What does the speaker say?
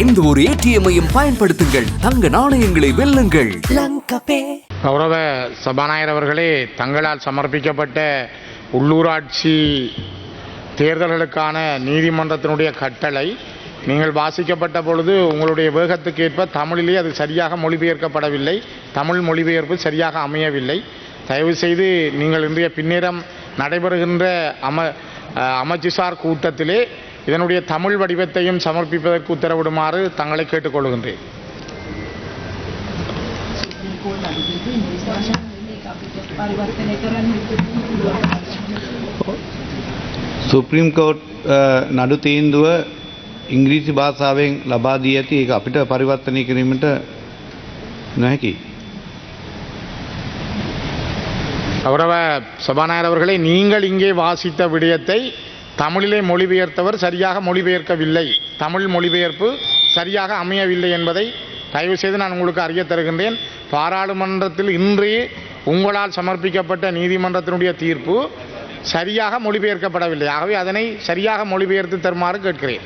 எந்த ஒரு ஏடிஎம்மையும் பயன்படுத்துங்கள். தங்க நாணயங்களை வெல்லுங்கள். கௌரவ சபாநாயகர் அவர்களே தங்களால் சமர்ப்பிக்கப்பட்ட உள்ளூராட்சி தேர்தல்களுக்கான நீதிமன்றத்தினுடைய கட்டளை நீங்கள் வாசிக்கப்பட்ட பொழுது உங்களுடைய வேகத்துக்கேற்ப தமிழிலே அது சரியாக மொழிபெயர்க்கப்படவில்லை. தமிழ் மொழிபெயர்ப்பு சரியாக அமையவில்லை. தயவு செய்து நீங்கள் இன்றைய பின்னேரம் நடைபெறுகின்ற அம அமைச்சுசார் கூட்டத்திலே இதனுடைய தமிழ் வடிவத்தையும் சமர்ப்பிப்பதற்கு உத்தரவிடுமாறு தங்களை கேட்டுக்கொள்கின்றேன் පරිවර්තනය කරන්න සුප්‍රීම් කෝට් අ, නඩු තීන්දුව ඉංග්‍රීසි භාෂාවෙන් ලබා දී ඇති ඒක අපිට පරිවර්තනය කිරීමට නොහැකි. கௌரவ சபாநாயகர் அவர்களே நீங்கள் இங்கே வாசித்த விடயத்தை தமிழிலே மொழிபெயர்த்தவர் சரியாக மொழிபெயர்க்கவில்லை. தமிழ் மொழிபெயர்ப்பு சரியாக அமையவில்லை என்பதை தயவு செய்து நான் உங்களுக்கு அறிய தருகின்றேன். பாராளுமன்றத்தில் இன்றே உங்களால் சமர்ப்பிக்கப்பட்ட நீதிமன்றத்தினுடைய தீர்ப்பு சரியாக மொழிபெயர்க்கப்படவில்லை. ஆகவே அதனை சரியாக மொழிபெயர்த்து தருமாறு கேட்கிறேன்.